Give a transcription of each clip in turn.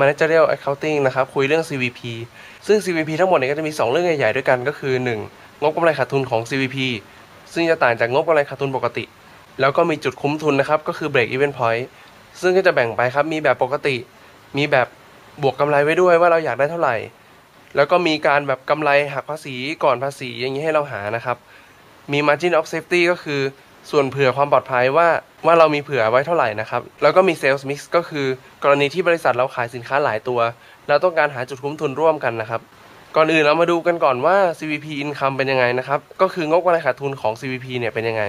managerial accounting นะครับคุยเรื่อง CVP ซึ่ง CVP ทั้งหมดเนี่ยก็จะมี 2 เรื่องใหญ่ๆด้วยกันก็คือ 1. งบกำไรขาดทุนของ CVP ซึ่งจะต่างจากงบกำไรขาดทุนปกติ แล้วก็มีจุดคุ้มทุนนะครับก็คือ break even point ซึ่งก็จะแบ่งไปครับมีแบบปกติ มีแบบบวกกำไรไว้ด้วยว่าเราอยากได้เท่าไหร่ แล้วก็มีการแบบกำไรหักภาษีก่อนภาษีอย่างนี้ให้เราหานะครับมี margin of safety ก็คือ ส่วนเผื่อความปลอดภัยว่าว่าเรามีเผื่อไว้เท่าไหร่นะครับ แล้วก็มี sales mix ก็คือกรณีที่บริษัทเราขายสินค้าหลายตัว แล้วต้องการหาจุดคุ้มทุนร่วมกันนะครับ ก่อนอื่นเรามาดูกันก่อนว่า CVP income เป็นยังไงนะครับ ก็คืองบกำไรขาดทุนของ CVP เนี่ยเป็นยังไง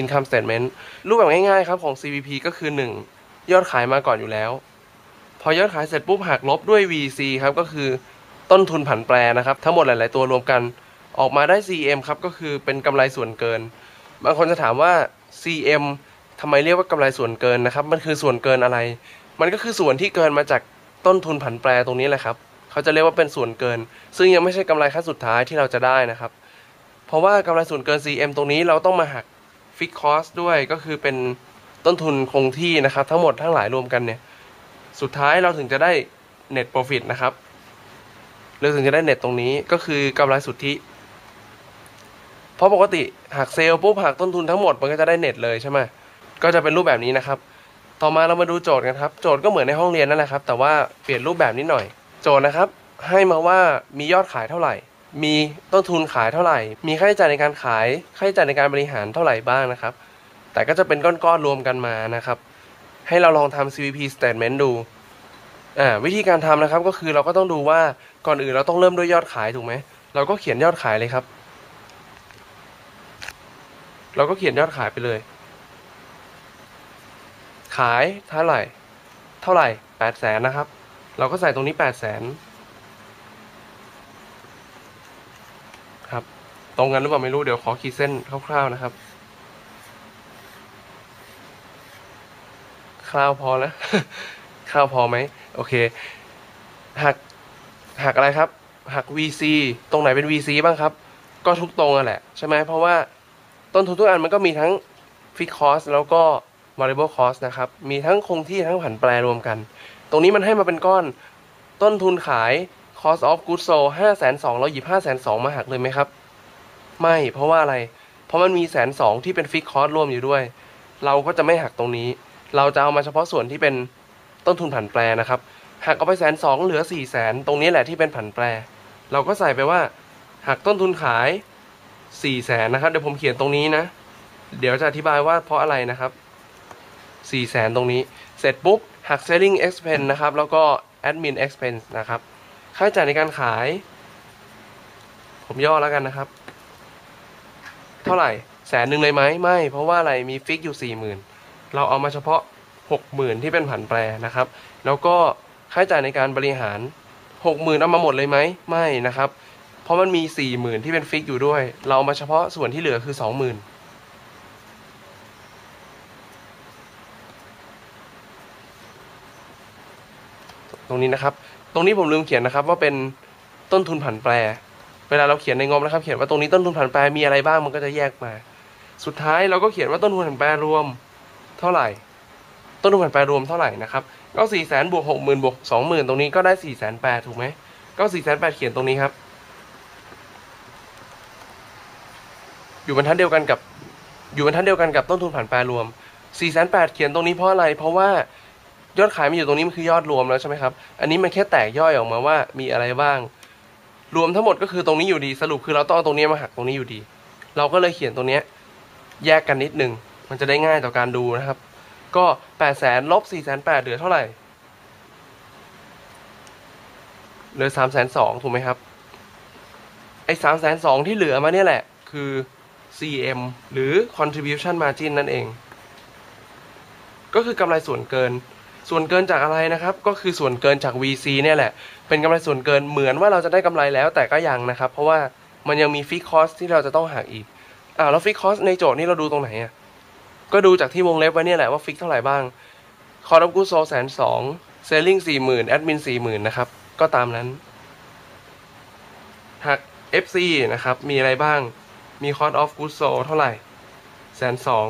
income statement รูปแบบง่ายๆครับของ CVP ก็คือ 1 ยอดขายมาก่อนอยู่แล้ว พอยอดขายเสร็จปุ๊บหักลบด้วย VC ครับก็คือต้นทุนผันแปรนะครับ ทั้งหมดหลาย ๆ ตัวรวมกัน ออกมาได้ CM ครับก็คือเป็นกำไรส่วนเกิน บางคนจะถามว่า CM ทำไมเรียกว่ากำไรส่วนเกินนะครับ มันคือส่วนเกินอะไร มันก็คือส่วนที่เกินมาจากต้นทุนผันแปรตรงนี้แหละครับ เขาจะเรียกว่าเป็นส่วนเกิน ซึ่งยังไม่ใช่กำไรขั้นสุดท้ายที่เราจะได้นะครับ เพราะว่ากำไรส่วนเกิน CM ตรงนี้เราต้องมาหักฟิกคอสด้วย ก็คือเป็นต้นทุนคงที่นะครับ ทั้งหมดทั้งหลายรวมกันเนี่ย สุดท้ายเราถึงจะได้ net profit นะครับเราถึงจะได้ net ตรงนี้ก็คือกำไรสุทธิ ราะปกติหักเซลล์ปุ๊บหักต้นทุนทั้งหมดมันก็จะได้เน็ตเลยใช่ไหมก็จะเป็นรูปแบบนี้นะครับ ต่อมาเรามาดูโจทย์กันครับ โจทย์ก็เหมือนในห้องเรียนนั่นแหละครับ แต่ว่าเปลี่ยนรูปแบบนิดหน่อย โจทย์นะครับ ให้มาว่ามียอดขายเท่าไหร่ มีต้นทุนขายเท่าไหร่ มีค่าใช้จ่ายในการขาย ค่าใช้จ่ายในการบริหารเท่าไหร่บ้างนะครับ แต่ก็จะเป็นก้อนๆรวมกันมานะครับ ให้เราลองทำ CVP statement ดู อ่าวิธีการทำนะครับก็คือเราก็ต้องดูว่าก่อนอื่นเราต้องเริ่มด้วยยอดขายถูกไหม เราก็เขียนยอดขายเลยครับ เราก็เขียนยอดขายไปเลย ขายเท่าไหร่ เท่าไหร่แปดแสนนะครับ เราก็ใส่ตรงนี้แปดแสนครับ ตรงกันหรือเปล่าไม่รู้ เดี๋ยวขอขีดเส้นคร่าวๆนะครับ คร่าวพอแล้วคร่าวพอไหม โอเค หัก หักอะไรครับ หัก VC ตรงไหนเป็น VC บ้างครับ ก็ทุกตรงอะแหละ ใช่ไหมเพราะว่า ต้นทุนทุกอันมันก็มีทั้ง fixed cost แล้วก็ variable cost นะครับ มีทั้งคงที่ทั้งผันแปรรวมกัน ตรงนี้มันให้มาเป็นก้อนต้นทุนขาย cost of goods sold ห้าแสนสองเราหยิบห้าแสนสองมาหักเลยไหมครับ ไม่เพราะว่าอะไร เพราะมันมีแสนสองที่เป็น fixed cost ร่วมอยู่ด้วย เราก็จะไม่หักตรงนี้ เราจะเอามาเฉพาะส่วนที่เป็นต้นทุนผันแปรนะครับหักเอาไปแสนสองเหลือสี่แสนตรงนี้แหละที่เป็นผันแปร เราก็ใส่ไปว่าหักต้นทุนขาย สี่แสนนะครับ เดี๋ยวผมเขียนตรงนี้นะ เดี๋ยวจะอธิบายว่าเพราะอะไรนะครับสี่แสนตรงนี้ เสร็จปุ๊บหัก selling expense นะครับ แล้วก็ admin expense นะครับ ค่าใช้จ่ายในการขาย ผมย่อแล้วกันนะครับ เท่าไหร่แสนหนึ่งเลยไหมไม่ เพราะว่าอะไรมีฟิกอยู่สี่หมื่นเราเอามาเฉพาะหกหมื่นที่เป็นผันแปรนะครับ แล้วก็ค่าใช้จ่ายในการบริหารหกหมื่นเอามาหมดเลยไหมไม่นะครับ เพราะมันมีสี่หมื่นที่เป็นฟิกอยู่ด้วย เรามาเฉพาะส่วนที่เหลือคือสองหมื่นตรงนี้นะครับ ตรงนี้ผมลืมเขียนนะครับว่าเป็นต้นทุนผันแปร เวลาเราเขียนในงบนะครับ เขียนว่าตรงนี้ต้นทุนผันแปรมีอะไรบ้างมันก็จะแยกมา สุดท้ายเราก็เขียนว่าต้นทุนผันแปรรวมเท่าไหร่ ต้นทุนผันแปรรวมเท่าไหร่นะครับก็สี่แสนบวกหกหมื่นบวกสองหมื่นตรงนี้ก็ได้สี่แสนแปดถูกไหมก็สี่แสนแปดเขียนตรงนี้ครับ อยู่บรรทัดเดียวกันกับ อยู่บรรทัดเดียวกันกับต้นทุนผันแปรรวมสี่แสนแปดเขียนตรงนี้เพราะอะไร เพราะว่ายอดขายมันอยู่ตรงนี้มันคือยอดรวมแล้วใช่ไหมครับ อันนี้มันแค่แตกย่อยออกมาว่ามีอะไรบ้าง รวมทั้งหมดก็คือตรงนี้อยู่ดี สรุปคือเราต้องเอาตรงนี้มาหักตรงนี้อยู่ดี เราก็เลยเขียนตรงนี้แยกกันนิดนึง มันจะได้ง่ายต่อการดูนะครับ ก็แปดแสนลบสี่แสนแปดเหลือเท่าไหร่ เหลือสามแสนสองถูกไหมครับ ไอ้สามแสนสองที่เหลือมาเนี่ยแหละ คือ CM หรือ contribution margin นั่นเอง ก็คือกำไรส่วนเกิน ส่วนเกินจากอะไรนะครับ ก็คือส่วนเกินจาก VC เนี่ยแหละ เป็นกำไรส่วนเกินเหมือนว่าเราจะได้กำไรแล้วแต่ก็ยังนะครับ เพราะว่ามันยังมีฟิกคอสที่เราจะต้องหักอีกอ่าแล้วฟิกคอสในโจทย์นี้เราดูตรงไหนอะก็ดูจากที่วงเล็บไว้เนี่ยแหละว่าฟิกเท่าไหร่บ้างคอร์ดกูโซแสนสองเซลลิงสี่หมื่นแอดมินสี่หมื่นนะครับ ก็ตามนั้นหัก FC นะครับ มีอะไรบ้าง มีคอร์ดออฟกูโซเท่าไหร่แสนสอง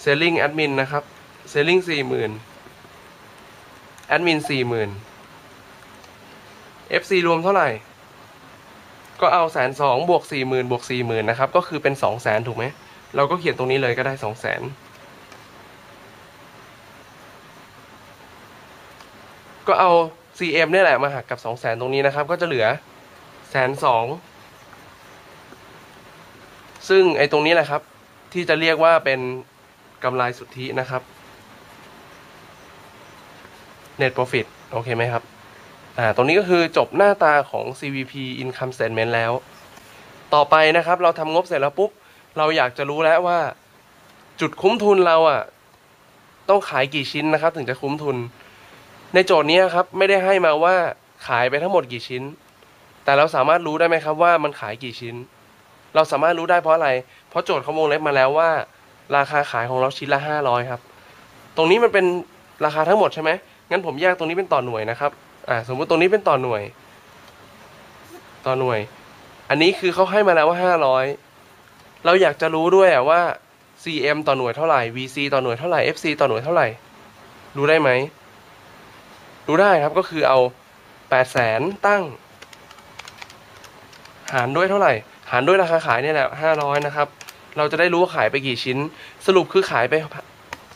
เซลลิงแอดมินนะครับเซลลิงสี่หมื่นแอดมินสี่หมื่น FC รวมเท่าไหร่ ก็เอาแสนสองบวกสี่หมื่นบวกสี่หมื่นนะครับ ก็คือเป็นสองแสนถูกไหม เราก็เขียนตรงนี้เลยก็ได้สองแสนก็เอา CM เนี่ยแหละมาหักกับสองแสนตรงนี้นะครับ ก็จะเหลือ แสนสองซึ่งไอ้ตรงนี้แหละครับ ที่จะเรียกว่าเป็นกำไรสุทธินะครับ Net Profit โอเคไหมครับ อ่า ตรงนี้ก็คือจบหน้าตาของ CVP Income Statement แล้ว ต่อไปนะครับ เราทำงบเสร็จแล้วปุ๊บ เราอยากจะรู้แล้วว่า จุดคุ้มทุนเราอะ ต้องขายกี่ชิ้นนะครับ ถึงจะคุ้มทุน ในโจทย์นี้ครับ ไม่ได้ให้มาว่าขายไปทั้งหมดกี่ชิ้น แต่เราสามารถรู้ได้ไหมครับว่ามันขายกี่ชิ้น เราสามารถรู้ได้เพราะอะไร เพราะโจทย์เขาวงเล็บมาแล้วว่า ราคาขายของเราชิ้นละห้าร้อยครับ ตรงนี้มันเป็นราคาทั้งหมดใช่ไหมงั้นผมแยกตรงนี้เป็นต่อหน่วยนะครับ อ่า สมมุติตรงนี้เป็นต่อหน่วย ต่อหน่วย อันนี้คือเขาให้มาแล้วว่าห้าร้อยเราอยากจะรู้ด้วยอะว่า CM ต่อหน่วยเท่าไหร่ VC ต่อหน่วยเท่าไหร่ FC ต่อหน่วยเท่าไหร่ รู้ได้ไหม รู้ได้ครับก็คือเอาแปดแสนตั้ง หารด้วยเท่าไหร่ หารด้วยราคาขายเนี่ยแหละห้าร้อยนะครับ เราจะได้รู้ว่าขายไปกี่ชิ้น สรุปคือขายไป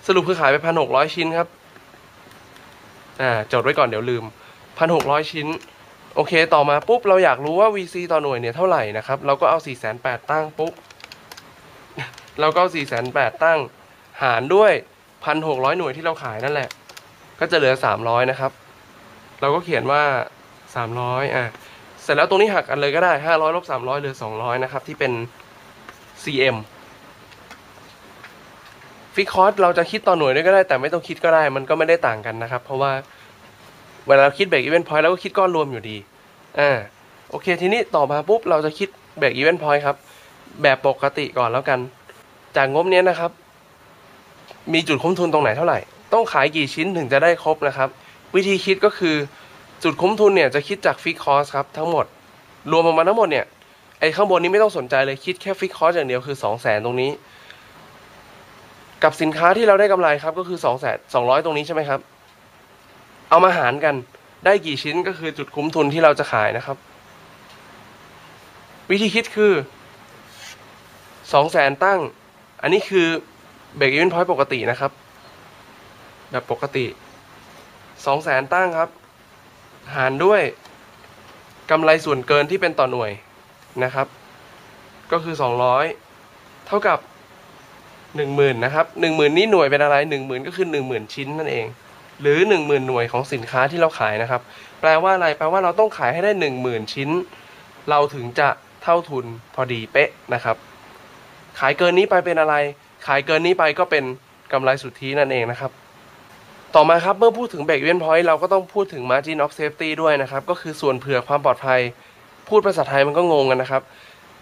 สรุปคือขายไปพันหกร้อยชิ้นครับ อ่าจดไว้ก่อนเดี๋ยวลืมพันหกร้อยชิ้น โอเค ต่อมาปุ๊บเราอยากรู้ว่า VC ต่อหน่วยเนี่ยเท่าไหร่นะครับ เราก็เอาสี่แสนแปดตั้งปุ๊บ เราก็เอาสี่แสนแปดตั้ง หารด้วยพันหกร้อยหน่วยที่เราขายนั่นแหละ ก็จะเหลือสามร้อยนะครับ เราก็เขียนว่าสามร้อยอะ เสร็จแล้วตรงนี้หักกันเลยก็ได้ห้าร้อยลบสามร้อยเหลือสองร้อยนะครับ ที่เป็น CM ฟิกคอสเราจะคิดต่อหน่วยด้วยก็ได้ แต่ไม่ต้องคิดก็ได้ มันก็ไม่ได้ต่างกันนะครับ เพราะว่าเวลาเราคิดเบรกอีเวนต์พอยต์เราก็คิดก้อนรวมอยู่ดีอ่าโอเค ทีนี้ต่อมาปุ๊บเราจะคิดเบรกอีเวนต์พอยต์ครับ แบบปกติก่อนแล้วกัน จากงบเนี้ยนะครับ มีจุดคุ้มทุนตรงไหนเท่าไหร่ ต้องขายกี่ชิ้นถึงจะได้ครบนะครับ วิธีคิดก็คือ จุดคุ้มทุนเนี่ยจะคิดจากฟิกคอสครับทั้งหมด รวมออกมาทั้งหมดเนี่ยไอ้ข้างบนนี้ไม่ต้องสนใจเลยคิดแค่ฟิกคอสอย่างเดียวคือสองแสนตรงนี้ กับสินค้าที่เราได้กำไรครับก็คือสองแสนสองร้อยตรงนี้ใช่ไหมครับ เอามาหารกันได้กี่ชิ้นก็คือจุดคุ้มทุนที่เราจะขายนะครับ วิธีคิดคือสองแสนตั้ง อันนี้คือเบรกอีเวนพอยต์ปกตินะครับ แบบปกติสองแสนตั้งครับ หารด้วยกำไรส่วนเกินที่เป็นต่อหน่วยนะครับ ก็คือสองร้อยเท่ากับหนึ่งหมื่นนะครับหนึ่งหมื่นนี่หน่วยเป็นอะไรหนึ่งหมื่นก็คือหนึ่งหมื่นชิ้นนั่นเอง หรือหนึ่งหมื่นหน่วยของสินค้าที่เราขายนะครับ แปลว่าอะไรแปลว่าเราต้องขายให้ได้หนึ่งหมื่นชิ้น เราถึงจะเท่าทุนพอดีเป๊ะนะครับ ขายเกินนี้ไปเป็นอะไร ขายเกินนี้ไปก็เป็นกำไรสุทธินั่นเองนะครับ ต่อมาครับเมื่อพูดถึงเบรกเวนพอยต์เราก็ต้องพูดถึง margin of safety ด้วยนะครับ ก็คือส่วนเผื่อความปลอดภัย พูดภาษาไทยมันก็งงกันนะครับ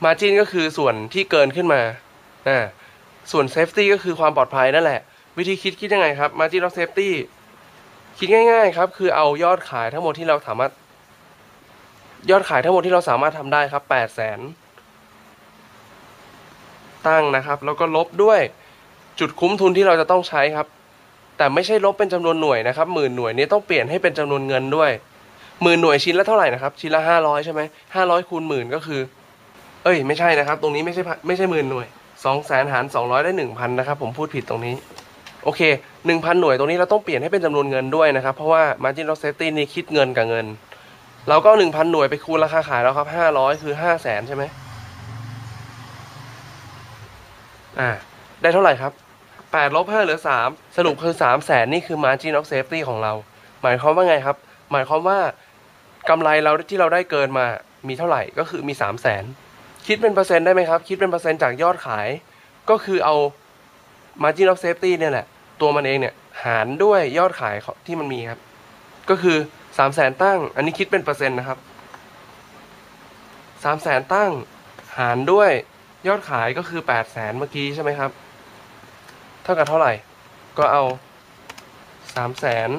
margin ก็คือส่วนที่เกินขึ้นมาอ่าส่วน safety ก็คือความปลอดภัยนั่นแหละ วิธีคิดคิดยังไงครับ margin of safety คิดง่ายๆครับ คือเอายอดขายทั้งหมดที่เราสามารถ ยอดขายทั้งหมดที่เราสามารถทำได้ครับแปดแสนตั้งนะครับ แล้วก็ลบด้วยจุดคุ้มทุนที่เราจะต้องใช้ครับ แต่ไม่ใช่ลบเป็นจำนวนหน่วยนะครับหมื่นหน่วยนี้ต้องเปลี่ยนให้เป็นจำนวนเงินด้วยหมื่นหน่วยชิ้นละเท่าไหร่นะครับชิ้นละห้าร้อยใช่ไหมห้าร้อยคูณหมื่นก็คือ เอ้ย ไม่ใช่นะครับ ตรงนี้ไม่ใช่ไม่ใช่หมื่นหน่วยสองแสนหารสองร้อยได้หนึ่งพันนะครับ ผมพูดผิดตรงนี้ โอเคหนึ่งพันหน่วยตรงนี้เราต้องเปลี่ยนให้เป็นจำนวนเงินด้วยนะครับ เพราะว่า margin of safety นี่คิดเงินกับเงิน เราก็หนึ่งพันหน่วยไปคูณราคาขายแล้วครับห้าร้อยคือห้าแสนใช่ไหมอ่า ได้เท่าไหร่ครับ แปดลบห้าเหลือสามสรุปคือสามแสนนี่คือ margin of safety ของเรา หมายความว่าไงครับ หมายความว่ากำไรเราที่เราได้เกินมามีเท่าไหร่ก็คือมีสามแสนคิดเป็นเปอร์เซ็นต์ได้ไหมครับ คิดเป็นเปอร์เซ็นต์จากยอดขาย ก็คือเอา margin of safety เนี่ยแหละ ตัวมันเองเนี่ยหารด้วยยอดขายที่มันมีครับ ก็คือสามแสนตั้ง อันนี้คิดเป็นเปอร์เซ็นต์นะครับสามแสนตั้งหารด้วยยอดขายก็คือแปดแสนเมื่อกี้ใช่ไหมครับ เท่ากับเท่าไหร่ ก็เอาสามแสน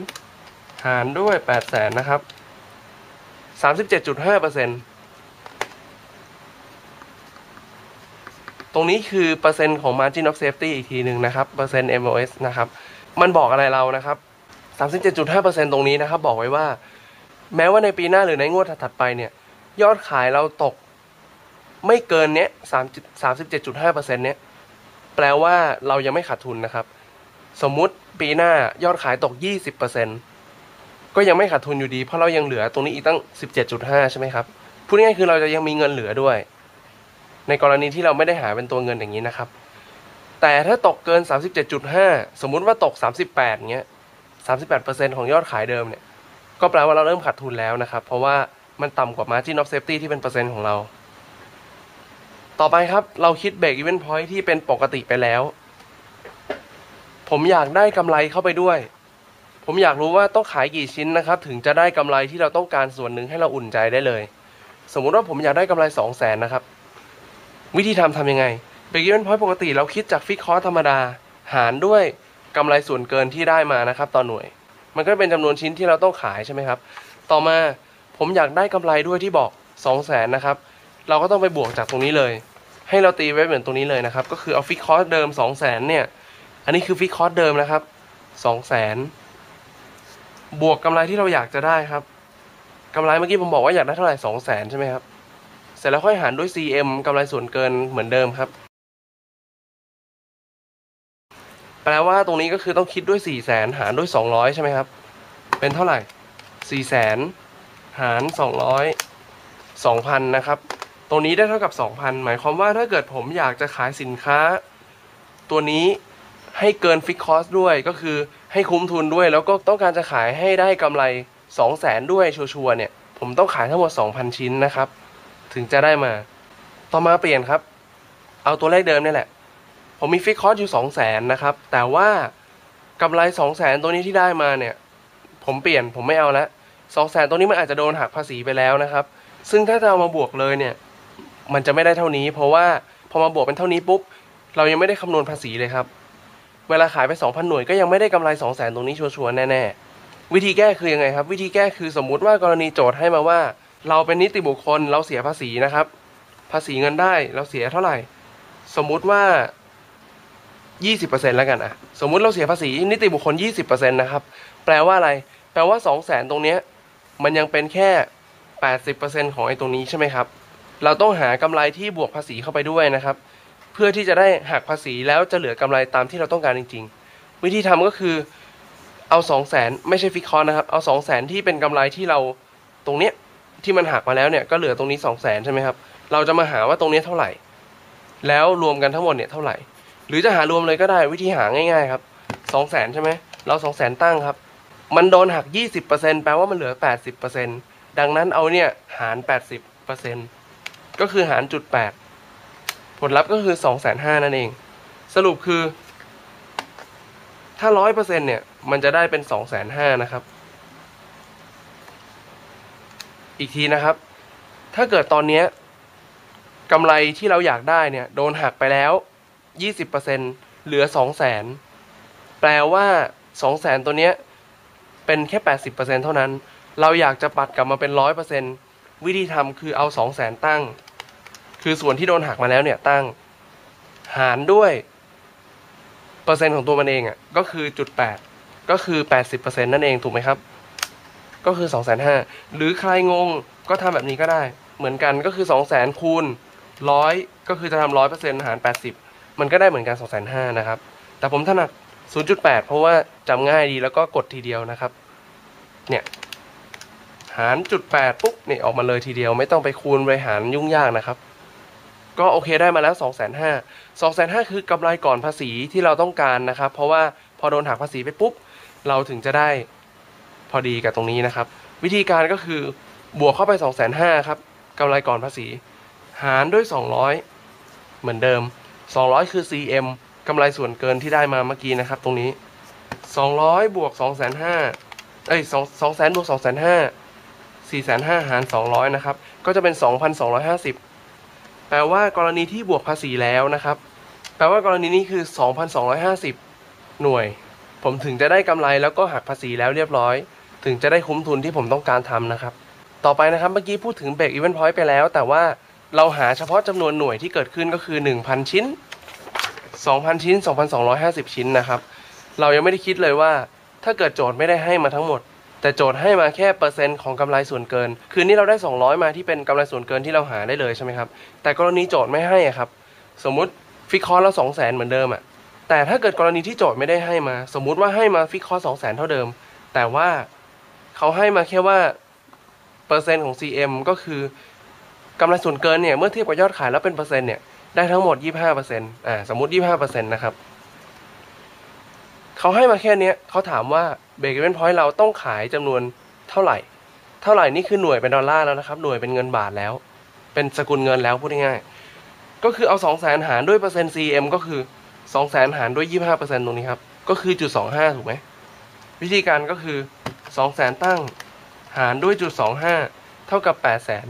หารด้วยแปดแสนนะครับสามสิบเจ็ดจุดห้าเปอร์เซ็นต์ตรงนี้คือเปอร์เซ็นต์ของ margin of safety อีกทีหนึ่งนะครับ เปอร์เซ็นต์ MOS นะครับ มันบอกอะไรเรานะครับ 37.5%ตรงนี้นะครับ บอกไว้ว่า แม้ว่าในปีหน้าหรือในงวดถัดๆไปเนี่ย ยอดขายเราตกไม่เกินเนี้ย37.5%เนี้ย แปลว่าเรายังไม่ขาดทุนนะครับ สมมุติปีหน้ายอดขายตก 20%ก็ยังไม่ขาดทุนอยู่ดี เพราะเรายังเหลือตรงนี้อีกตั้ง 17.5 ใช่ไหมครับ พูดง่ายๆคือเราจะยังมีเงินเหลือด้วย ในกรณีที่เราไม่ได้หาเป็นตัวเงินอย่างนี้นะครับ แต่ถ้าตกเกิน 37.5 สมมุติว่าตก 38เงี้ย 38%ของยอดขายเดิมเนี่ย ก็แปลว่าเราเริ่มขาดทุนแล้วนะครับ เพราะว่ามันต่ำกว่า margin of safety ที่เป็นเปอร์เซ็นต์ของเรา ต่อไปครับเราคิด break even point ที่เป็นปกติไปแล้ว ผมอยากได้กำไรเข้าไปด้วย ผมอยากรู้ว่าต้องขายกี่ชิ้นนะครับ ถึงจะได้กำไรที่เราต้องการส่วนหนึ่งให้เราอุ่นใจได้เลย สมมุติว่าผมอยากได้กำไร2 0 0 0 0นนะครับ วิธีทำทำยังไง break even point ปกติเราคิดจากฟิกคอร์ธรรมดา หารด้วยกำไรส่วนเกินที่ได้มานะครับต่อหน่วย มันก็เป็นจำนวนชิ้นที่เราต้องขายใช่ไหมครับ ต่อมาผมอยากได้กำไรด้วยที่บอก 2 0 0 0 0นนะครับ เราก็ต้องไปบวกจากตรงนี้เลย ให้เราตีไว้เหมือนตรงนี้เลยนะครับ ก็คือเอาฟิกคอร์สเดิม 2 0 0 0 0นเนี่ย อันนี้คือฟิกคอร์สเดิมนะครับ2 0 0 0 0นบวกกำไรที่เราอยากจะได้ครับกำไรเมื่อกี้ผมบอกว่าอยากได้เท่าไหร่2 0 0 0 0 0ใช่ไหมครับ เสร็จแล้วค่อยหารด้วย CM กำไรส่วนเกินเหมือนเดิมครับ แปลว่าตรงนี้ก็คือต้องคิดด้วย 4 0 0แสนหารด้วย 200 ใช่ไหมครับ เป็นเท่าไหร่ 4 0 0แสนหาร 200 2,000 นะครับ ตรงนี้ได้เท่ากับ 2,000 หมายความว่าถ้าเกิดผมอยากจะขายสินค้า ตัวนี้ให้เกินฟิกคอสด้วยก็คือให้คุ้มทุนด้วยแล้วก็ต้องการจะขายให้ได้กำไร 2 0 0แสนด้วยชัวร์เนี่ย ผมต้องขายทั้งหมด 2,000 ชิ้นนะครับ ถึงจะได้มา ต่อมาเปลี่ยนครับ เอาตัวเลขเดิมนี่แหละ ผมมีฟิกคอสอยู่ 2 0 0แสนนะครับ แต่ว่ากำไร 2 0 0แสนตัวนี้ที่ได้มาเนี่ย ผมเปลี่ยนผมไม่เอาล้ว2 0 0แสนตัวนี้มันอาจจะโดนหักภาษีไปแล้วนะครับ ซึ่งถ้าจะเอามาบวกเลยเนี่ย มันจะไม่ได้เท่านี้ เพราะว่าพอมาบวกเป็นเท่านี้ปุ๊บเรายังไม่ได้คำนวณภาษีเลยครับ เวลาขายไป 2,000 หน่วยก็ยังไม่ได้กำไร 2 0 0แสนตรงนี้ชัวร์แน่ๆ วิธีแก้คือยังไงครับ วิธีแก้คือสมมุติว่ากรณีโจทย์ให้มาว่า เราเป็นนิติบุคคลเราเสียภาษีนะครับ ภาษีเงินได้เราเสียเท่าไหร่ สมมุติว่า 20%แล้วกันอะสมมุติเราเสียภาษีนิติบุคคล 20%นะครับ แปลว่าอะไร แปลว่า 2 0 0แสนตรงเนี้ยมันยังเป็นแค่ 80%ของไอ้ตรงนี้ใช่ไหมครับ เราต้องหากำไรที่บวกภาษีเข้าไปด้วยนะครับ เพื่อที่จะได้หักภาษีแล้วจะเหลือกำไรตามที่เราต้องการจริง ๆ วิธีทำก็คือเอา2 0 0แสนไม่ใช่ฟิกคอนนะครับเอา2 0 0แสนที่เป็นกำไรที่เราตรงเนี้ยที่มันหักมาแล้วเนี่ยก็เหลือตรงนี้2 0 0แสนใช่ไหมครับเราจะมาหาว่าตรงนี้เท่าไหร่ แล้วรวมกันทั้งหมดเนี่ยเท่าไหร่ หรือจะหารวมเลยก็ได้วิธีหาง่ายๆครับ2 0 0แสนใช่ไหมเรา2 0 0แสนตั้งครับ มันโดนหัก 20%แปลว่ามันเหลือ 80%ดังนั้นเอาเนี่ยหาร 80% ก็คือหารจุด8ผลลัพธ์ก็คือ2 5 0 0 0นั่นเอง สรุปคือ ถ้า100%เปอร์เซ็นเนี่ย มันจะได้เป็น2 5 0 0 0นห้านะครับ อีกทีนะครับ ถ้าเกิดตอนเนี้ยกำไรที่เราอยากได้เนี่ย โดนหักไปแล้ว20%เปอร์เซ็นเหลือ2 0 0 0 0 0แปลว่า2 0 0 0 0 0ตัวเนี้ยเป็นแค่80%เปอร์เซ็นเท่านั้น เราอยากจะปัดกลับมาเป็น100%วิธีทำคือเอา2 0 0 0 0 0ตั้ง คือส่วนที่โดนหักมาแล้วเนี่ยตั้งหารด้วย เปอร์เซ็นต์ของตัวมันเองอะ่ะก็คือจุด8ก็คือ80%นั่นเองถูกไหมครับ ก็คือ2 5 0 0 0หรือใครงงก็ทำแบบนี้ก็ได้ เหมือนกันก็คือ2 0 0 0 0 0คูณ100ก็คือจะทำ100%หาร80มันก็ได้เหมือนกัน2 5 0 0 0นห้านะครับ แต่ผมถนัด0.8เพราะว่าจำง่ายดีแล้วก็กดทีเดียวนะครับ เนี่ยหารจุดแปดปุ๊บนี่ออกมาเลยทีเดียวไม่ต้องไปคูณไปหารยุ่งยากนะครับ ก็โอเคได้มาแล้ว 250,000 2 5 0 0 0 คือกำไรก่อนภาษีที่เราต้องการนะครับ เพราะว่าพอโดนหักภาษีไปปุ๊บ เราถึงจะได้พอดีกับตรงนี้นะครับ วิธีการก็คือบวกเข้าไป 2 5 0 0 0ครับกำไรก่อนภาษี หารด้วย 200 เหมือนเดิม 200 คือ CM กำไรส่วนเกินที่ได้มาเมื่อกี้นะครับ ตรงนี้ 200 บวก 2 5 0 0 0เอ้ย2 2 0 0 0 0บวก2 5 0 0 0 4 5 0 0หาร 200 นะครับ ก็จะเป็น 2,250 แปลว่ากรณีที่บวกภาษีแล้วนะครับ แปลว่ากรณีนี้คือ 2,250 หน่วย ผมถึงจะได้กำไรแล้วก็หักภาษีแล้วเรียบร้อย ถึงจะได้คุ้มทุนที่ผมต้องการทำนะครับ ต่อไปนะครับเมื่อกี้พูดถึงเบรกอีเวนต์พอยต์ไปแล้ว แต่ว่าเราหาเฉพาะจำนวนหน่วยที่เกิดขึ้นก็คือ 1,000 ชิ้น 2,000 ชิ้น 2,250 ชิ้นนะครับ เรายังไม่ได้คิดเลยว่า ถ้าเกิดโจทย์ไม่ได้ให้มาทั้งหมด แต่โจทย์ให้มาแค่เปอร์เซ็นต์ของกำไรส่วนเกิน คือนี่เราได้ 200 มาที่เป็นกำไรส่วนเกินที่เราหาได้เลยใช่ไหมครับ แต่กรณีโจทย์ไม่ให้อะครับ สมมุติฟิกคอร์เราสองแสนเหมือนเดิมอะแต่ถ้าเกิดกรณีที่โจทย์ไม่ได้ให้มา สมมุติว่าให้มาฟิกคอร์สองแสนเท่าเดิม แต่ว่าเขาให้มาแค่ว่าเปอร์เซ็นต์ของ CM ก็คือกำไรส่วนเกินเนี่ยเมื่อเทียบกับยอดขายแล้วเป็นเปอร์เซ็นต์เนี่ยได้ทั้งหมด 25%อ่าสมมติ 25%นะครับ เขาให้มาแค่เนี้ยเขาถามว่าเบรกเวนพอยต์เราต้องขายจำนวนเท่าไหร่ เท่าไหร่นี่คือหน่วยเป็นดอลลาร์แล้วนะครับ หน่วยเป็นเงินบาทแล้ว เป็นสกุลเงินแล้วพูดง่ายๆก็คือเอา2 0 0แสนหารด้วยเปอร์เซ็นต์ CM ก็คือ2 0 0แสนหารด้วย25%ตรงนี้ครับ ก็คือจุด25 ถูกไหม วิธีการก็คือ2 0 0แสนตั้งหารด้วยจุด25 เท่ากับ8 0 0แสน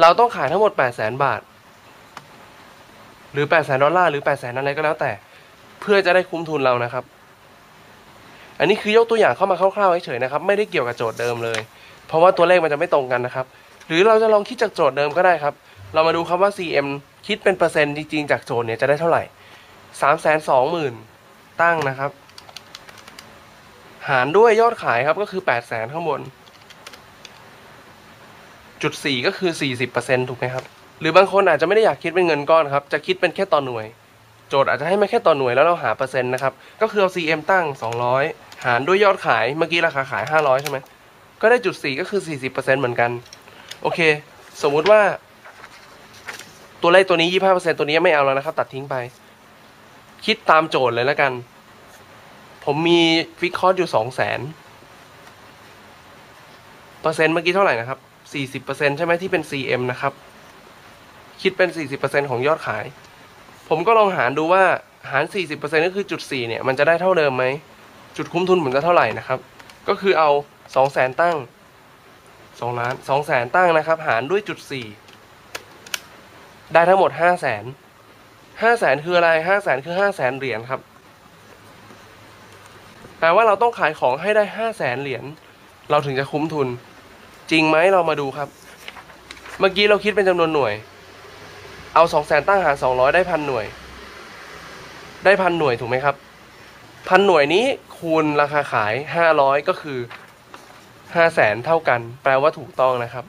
เราต้องขายทั้งหมด8 0 0แสนบาท หรือ8 0 0แสนดอลลาร์หรือ8 0 0แสนอะไรก็แล้วแต่ เพื่อจะได้คุ้มทุนเรานะครับ อันนี้คือยกตัวอย่างเข้ามาคร่าวๆเฉยๆนะครับ ไม่ได้เกี่ยวกับโจทย์เดิมเลย เพราะว่าตัวเลขมันจะไม่ตรงกันนะครับ หรือเราจะลองคิดจากโจทย์เดิมก็ได้ครับ เรามาดูครับว่า CM คิดเป็นเปอร์เซ็นต์จริงๆจากโจทย์เนี่ยจะได้เท่าไหร่สามแสนสองหมื่นตั้งนะครับ หารด้วยยอดขายครับก็คือแปดแสนข้างบนจุดสี่ก็คือสี่สิบเปอร์เซ็นถูกไหมครับ หรือบางคนอาจจะไม่ได้อยากคิดเป็นเงินก้อนครับ จะคิดเป็นแค่ต่อหน่วย โจทย์อาจจะให้มาแค่ต่อหน่วยแล้วเราหาเปอร์เซ็นต์นะครับ ก็คือเอา CM ตั้ง 200 หารด้วยยอดขายเมื่อกี้ราคาขาย 500 ใช่ไหม ก็ได้จุด4ก็คือ 40%เหมือนกัน โอเค สมมุติว่า ตัวเลขตัวนี้ 25%ตัวนี้ไม่เอาแล้วนะครับ ตัดทิ้งไป คิดตามโจทย์เลยแล้วกัน ผมมีฟิกคอร์สอยู่ 2 0 0 0 0 0เปอร์เซ็นต์เมื่อกี้เท่าไหร่นะครับ 40%ใช่ไหมที่เป็น CM นะครับ คิดเป็น 40%ของยอดขาย ผมก็ลองหารดูว่าหาร 40%ก็คือจุด4เนี่ย มันจะได้เท่าเดิมไหม จุดคุ้มทุนผมจะเท่าไหร่นะครับ ก็คือเอา 2 0 0 0 0 0ตั้ง2ล้าน2 0 0 0 0 0ตั้งนะครับ หารด้วยจุด4ได้ทั้งหมด 5 0 0 0 0 0 5 0 0 0 0คืออะไร5 0 0 0 0คือ5 0 0 0 0 0เหรียญครับแปลว่าเราต้องขายของให้ได้5 0 0 0 0 0เหรียญเราถึงจะคุ้มทุน จริงไหมเรามาดูครับ เมื่อกี้เราคิดเป็นจำนวนหน่วย เอาสองแสนตั้งหารสองร้อยได้พันหน่วย ได้พันหน่วยถูกไหมครับ พันหน่วยนี้ คูณราคาขายห้าร้อยก็คือห้าแสนเท่ากัน แปลว่าถูกต้องนะครับ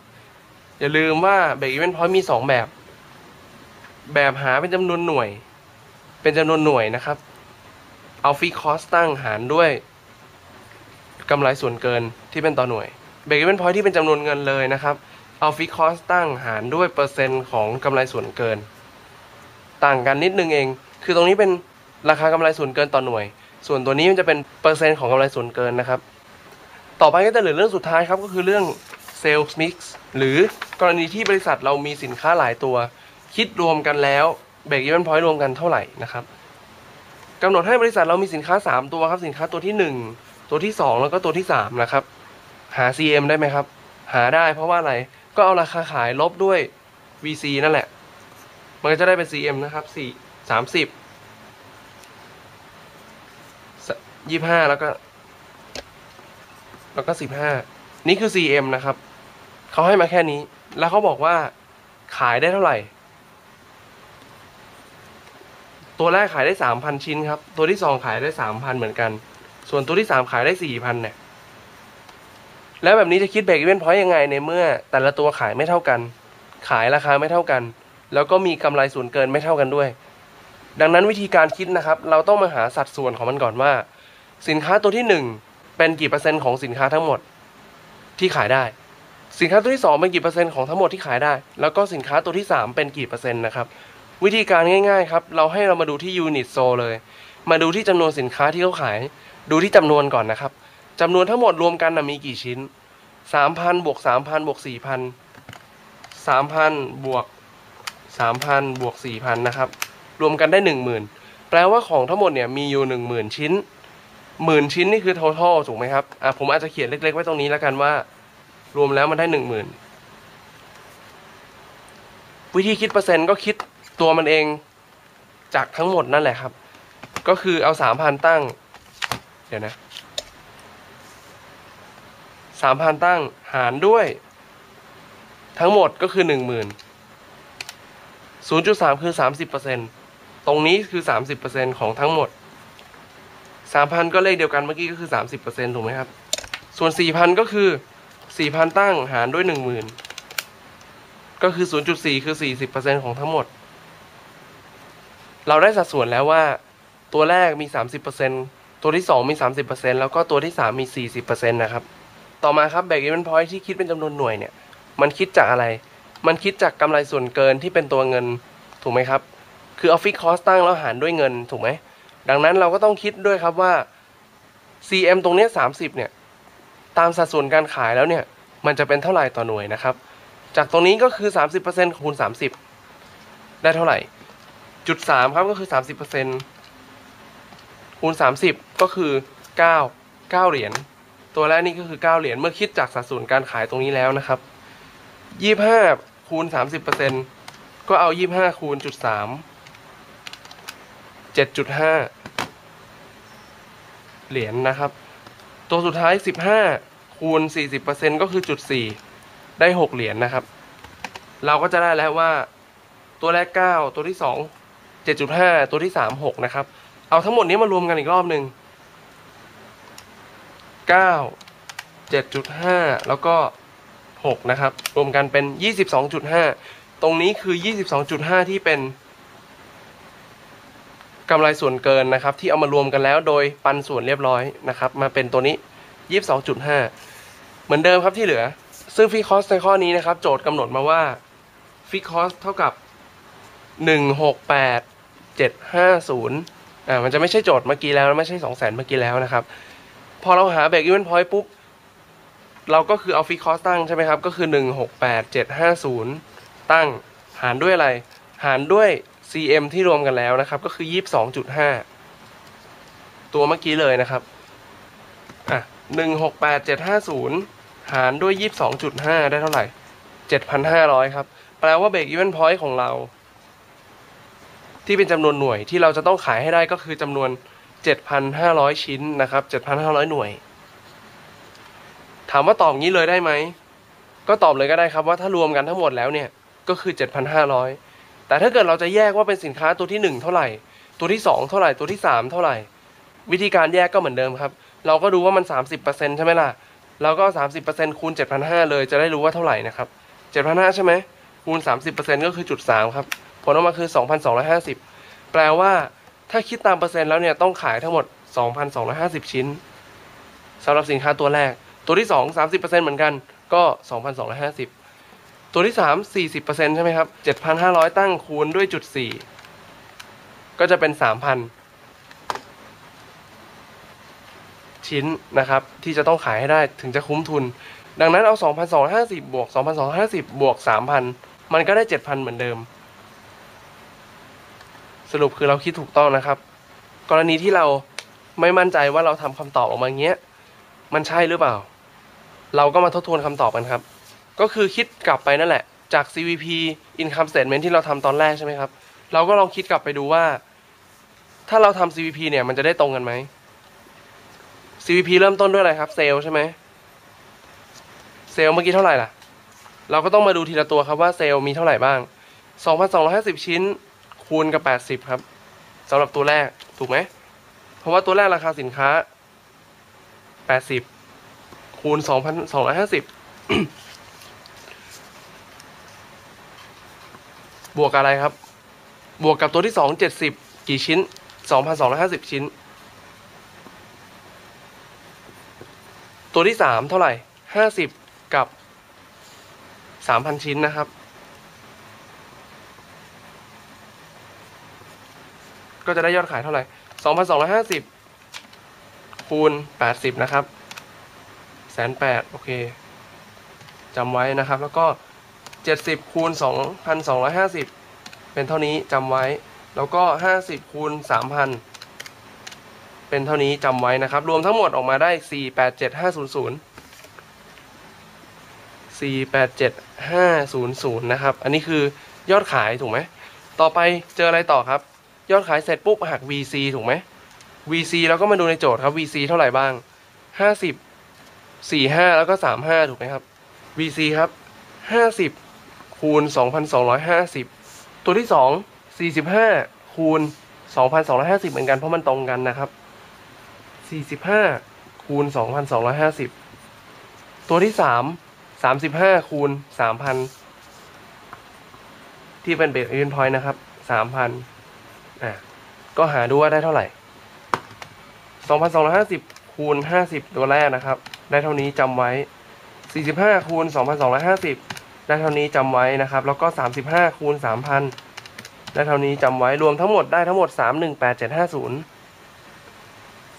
อย่าลืมว่าเบรกอีเวนต์พอยต์มีสองแบบ แบบหาเป็นจำนวนหน่วย เป็นจำนวนหน่วยนะครับ เอาฟรีคอสตั้งหารด้วยกำไรส่วนเกินที่เป็นต่อหน่วยเบรกอีเวนต์พอยต์ที่เป็นจำนวนเงินเลยนะครับ เอาฟิกคอสตั้งหารด้วยเปอร์เซ็นต์ของกำไรส่วนเกิน ต่างกันนิดนึงเอง คือตรงนี้เป็นราคากำไรส่วนเกินต่อหน่วย ส่วนตัวนี้มันจะเป็นเปอร์เซ็นต์ของกำไรส่วนเกินนะครับ ต่อไปก็จะเหลือเรื่องสุดท้ายครับ ก็คือเรื่อง Sales Mix หรือกรณีที่บริษัทเรามีสินค้าหลายตัว คิดรวมกันแล้วเบรกอีเวนพอยต์รวมกันเท่าไหร่นะครับกำหนดให้บริษัทเรามีสินค้า 3 ตัวครับ สินค้าตัวที่ 1 ตัวที่ 2 แล้วก็ตัวที่ 3 นะครับ หา CM ได้ไหมครับ หาได้เพราะว่าอะไรก็เอาราคาขายลบด้วย VC นั่นแหละ มันก็จะได้เป็น CM นะครับ4 30 ยี่ห้าแล้วก็ แล้วก็สิบห้านี่คือ CM นะครับ เขาให้มาแค่นี้ แล้วเขาบอกว่าขายได้เท่าไหร่ ตัวแรกขายได้สามพันชิ้นครับ ตัวที่สองขายได้สามพันเหมือนกัน ส่วนตัวที่สามขายได้สี่พันเนี่ย แล้วแบบนี้จะคิดเบรกอีเวนต์พอยต์ยังไงในเมื่อ แต่ละตัวขายไม่เท่ากัน ขายราคาไม่เท่ากัน แล้วก็มีกำไรส่วนเกินไม่เท่ากันด้วย ดังนั้นวิธีการคิดนะครับ เราต้องมาหาสัดส่วนของมันก่อนว่า สินค้าตัวที่หนึ่งเป็นกี่เปอร์เซ็นต์ของสินค้าทั้งหมดที่ขายได้ สินค้าตัวที่สองเป็นกี่เปอร์เซ็นต์ของทั้งหมดที่ขายได้ แล้วก็สินค้าตัวที่สามเป็นกี่เปอร์เซ็นต์นะครับ วิธีการง่ายๆครับ เราให้เรามาดูที่ยูนิตโซเลย มาดูที่จำนวนสินค้าที่เขาขาย ดูที่จำนวนก่อนนะครับจำนวนทั้งหมดรวมกันนะมีกี่ชิ้นสามพันบวกสามพันบวกสี่พันสามพันบวกสามพันบวกสี่พันนะครับ รวมกันได้หนึ่งหมื่นแปลว่าของทั้งหมดเนี่ยมีอยู่หนึ่งหมื่นชิ้น หมื่นชิ้นนี่คือ total ถูกไหมครับอะผมอาจจะเขียนเล็ก ๆ ไว้ตรงนี้แล้วกันว่า รวมแล้วมันได้หนึ่งหมื่นวิธีคิดเปอร์เซ็นต์ก็คิดตัวมันเองจากทั้งหมดนั่นแหละครับ ก็คือเอาสามพันตั้ง เดี๋ยวนะสามพันตั้งหารด้วย ทั้งหมดก็คือหนึ่งหมื่นศูนย์จุดสามคือสามสิบเปอร์เซ็นตรงนี้คือสามสิบเปอร์เซ็นของทั้งหมด สามพันก็เลขเดียวกันเมื่อกี้ก็คือสามสิบเปอร์เซ็นถูกไหมครับ ส่วนสี่พันก็คือสี่พันตั้งหารด้วยหนึ่งหมื่นก็คือศูนย์จุดสี่คือสี่สิบเปอร์เซ็นของทั้งหมด เราได้สัดส่วนแล้วว่า ตัวแรกมีสามสิบเปอร์เซ็นตัวที่สองมีสามสิบเปอร์เซ็นแล้วก็ตัวที่สามมีสี่สิบเปอร์เซ็นนะครับ ต่อมาครับแบกอีเวนพอยที่คิดเป็นจำนวนหน่วยเนี่ย มันคิดจากอะไร มันคิดจากกำไรส่วนเกินที่เป็นตัวเงินถูกไหมครับ คือออฟฟิศคอสตั้งแล้วหารด้วยเงินถูกไหม ดังนั้นเราก็ต้องคิดด้วยครับว่า CM ตรงนี้ 30 เนี่ย ตามสัดส่วนการขายแล้วเนี่ย มันจะเป็นเท่าไหร่ต่อหน่วยนะครับ จากตรงนี้ก็คือ 30%คูณ 30 ได้เท่าไหร่ จุด 3 ครับก็คือ 30%คูณ 30 ก็คือ 9 9 เหรียญ ตัวแรกนี่ก็คือ 9 เหรียญ เมื่อคิดจากสัดส่วนการขายตรงนี้แล้วนะครับ 25 คูณ 30%ก็เอา 25 คูณจุด 3 7.5 เหรียญนนะครับ ตัวสุดท้าย 15 คูณ 40%ก็คือจุด 4 ได้ 6 เหรียญนนะครับ เราก็จะได้แล้วว่า ตัวแรก 9 ตัวที่ 2 7.5 ตัวที่ 3 6 นะครับ เอาทั้งหมดนี้มารวมกันอีกรอบหนึ่ง9 7.5 แล้วก็ 6 นะครับ รวมกันเป็น 22.5 ตรงนี้คือ 22.5 ที่เป็น กำไรส่วนเกินนะครับ ที่เอามารวมกันแล้วโดยปันส่วนเรียบร้อยนะครับ มาเป็นตัวนี้22.5เหมือนเดิมครับที่เหลือ ซึ่งฟีคอสในข้อนี้นะครับ โจทย์กำหนดมาว่าฟีคอสเท่ากับ168750อ่ามันจะไม่ใช่โจทย์เมื่อกี้แล้วไม่ใช่200,000เมื่อกี้แล้วนะครับ พอเราหาเบรกอีเวนพอยต์ปุ๊บเราก็คือเอาฟีคอสตั้งใช่ไหมครับ ก็คือ168750ตั้งหารด้วยอะไร หารด้วย CM ที่รวมกันแล้วนะครับ ก็คือ 22.5 ตัวเมื่อกี้เลยนะครับ อะ 168750 หารด้วย 22.5 ได้เท่าไหร่ 7,500 ครับ แปลว่าเบรกอีเวนพอยต์ของเรา ที่เป็นจำนวนหน่วยที่เราจะต้องขายให้ได้ก็คือจำนวน 7,500 ชิ้นนะครับ 7,500 หน่วย ถามว่าตอบงี้เลยได้ไหม ก็ตอบเลยก็ได้ครับว่าถ้ารวมกันทั้งหมดแล้วเนี่ย ก็คือ 7,500 แต่ถ้าเกิดเราจะแยกว่าเป็นสินค้าตัวที่ 1 เท่าไหร่ ตัวที่ 2 เท่าไหร่ตัวที่ 3 เท่าไหร่ วิธีการแยกก็เหมือนเดิมครับ เราก็ดูว่ามัน 30%ใช่ไหมล่ะเราก็ 30%คูณ 7,500 เลยจะได้รู้ว่าเท่าไหร่นะครับ7,500 ใช่ไหมคูณ 30%ก็คือจุด3ครับผลออกมาคือ 2,250 แปลว่าถ้าคิดตามเปอร์เซ็นต์แล้วเนี่ยต้องขายทั้งหมด 2,250 ชิ้นสำหรับสินค้าตัวแรก ตัวที่ 2 30%เหมือนกันก็ 2,250 ตัวที่ 3 40%ใช่ไหมครับ 7,500 ตั้งคูณด้วยจุด 4 ก็จะเป็น 3,000 ชิ้นนะครับ ที่จะต้องขายให้ได้ถึงจะคุ้มทุน ดังนั้นเอา 2,250 บวก 2,250 บวก 3,000 มันก็ได้ 7,000 เหมือนเดิม สรุปคือเราคิดถูกต้องนะครับ กรณีที่เราไม่มั่นใจว่าเราทำคำตอบออกมาอย่างเงี้ย มันใช่หรือเปล่า เราก็มาทบทวนคำตอบกันครับ ก็คือคิดกลับไปนั่นแหละ จาก CVP income statement ที่เราทำตอนแรกใช่ไหมครับ เราก็ลองคิดกลับไปดูว่า ถ้าเราทำ CVP เนี่ยมันจะได้ตรงกันไหม CVP เริ่มต้นด้วยอะไรครับ เซลใช่ไหมเซลเมื่อกี้เท่าไหร่ล่ะ เราก็ต้องมาดูทีละตัวครับว่าเซลมีเท่าไหร่บ้าง 2,250 ชิ้นคูณกับ 80 ครับสำหรับตัวแรกถูกไหม เพราะว่าตัวแรกราคาสินค้า 80 คูณ 2,250 บวกอะไรครับ บวกกับตัวที่2 70กี่ชิ้น2,250ชิ้น ตัวที่3เท่าไหร่50กับ3,000ชิ้นนะครับ ก็จะได้ยอดขายเท่าไหร่2,250คูณ80นะครับแสนแปดโอเคจำไว้นะครับ แล้วก็ 70คูณ2,250 เป็นเท่านี้จำไว้ แล้วก็ 50คูณ3,000 เป็นเท่านี้จำไว้นะครับ รวมทั้งหมดออกมาได้ 487500 487500 นะครับ อันนี้คือยอดขายถูกไหม ต่อไปเจออะไรต่อครับ ยอดขายเสร็จปุ๊บหัก VC ถูกไหม VC เราก็มาดูในโจทย์ครับ VC เท่าไหร่บ้าง 50 45 แล้วก็ 35 ถูกไหมครับ VC ครับ 50 คูณ 2,250 ตัวที่ 2 45 คูณ 2,250 เหมือนกันเพราะมันตรงกันนะครับ 45 คูณ 2,250 ตัวที่ 3 35 คูณ 3,000 ที่เป็นเบรกอินพอยต์นะครับ 3,000อะก็หาดูว่าได้เท่าไหร่ 2,250 คูณ 50 ตัวแรกนะครับ ได้เท่านี้จำไว้ 45 คูณ 2,250 ได้เท่านี้จำไว้นะครับ แล้วก็ 35คูณ3,000 ได้เท่านี้จำไว้รวมทั้งหมดได้ทั้งหมด 318750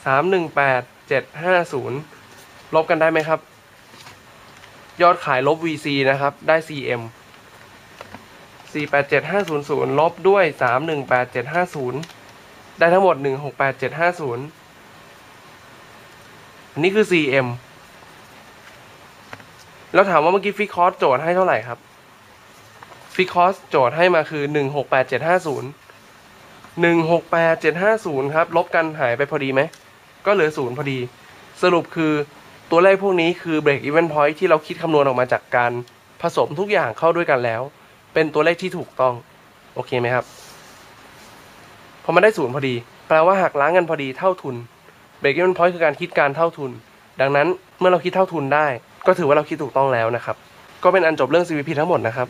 318750 ลบกันได้ไหมครับ ยอดขายลบ VC นะครับ ได้ CM 487500 ลบด้วย 318750 ได้ทั้งหมด 168750 อันนี้คือ CM แล้วถามว่าเมื่อกี้ฟิกคอสโจทย์ให้เท่าไหร่ครับฟิกคอสโจทย์ให้มาคือ168750 168750ครับ ลบกันหายไปพอดีไหม ก็เหลือศูนย์พอดี สรุปคือตัวเลขพวกนี้คือ break even point ที่เราคิดคำนวณออกมาจากการผสมทุกอย่างเข้าด้วยกันแล้ว เป็นตัวเลขที่ถูกต้อง โอเคไหมครับ พอมันได้ศูนย์พอดี แปลว่าหักล้างกันพอดีเท่าทุน break even point คือการคิดการเท่าทุน ดังนั้นเมื่อเราคิดเท่าทุนได้ ก็ถือว่าเราคิดถูกต้องแล้วนะครับ ก็เป็นอันจบเรื่อง CVP ทั้งหมดนะครับ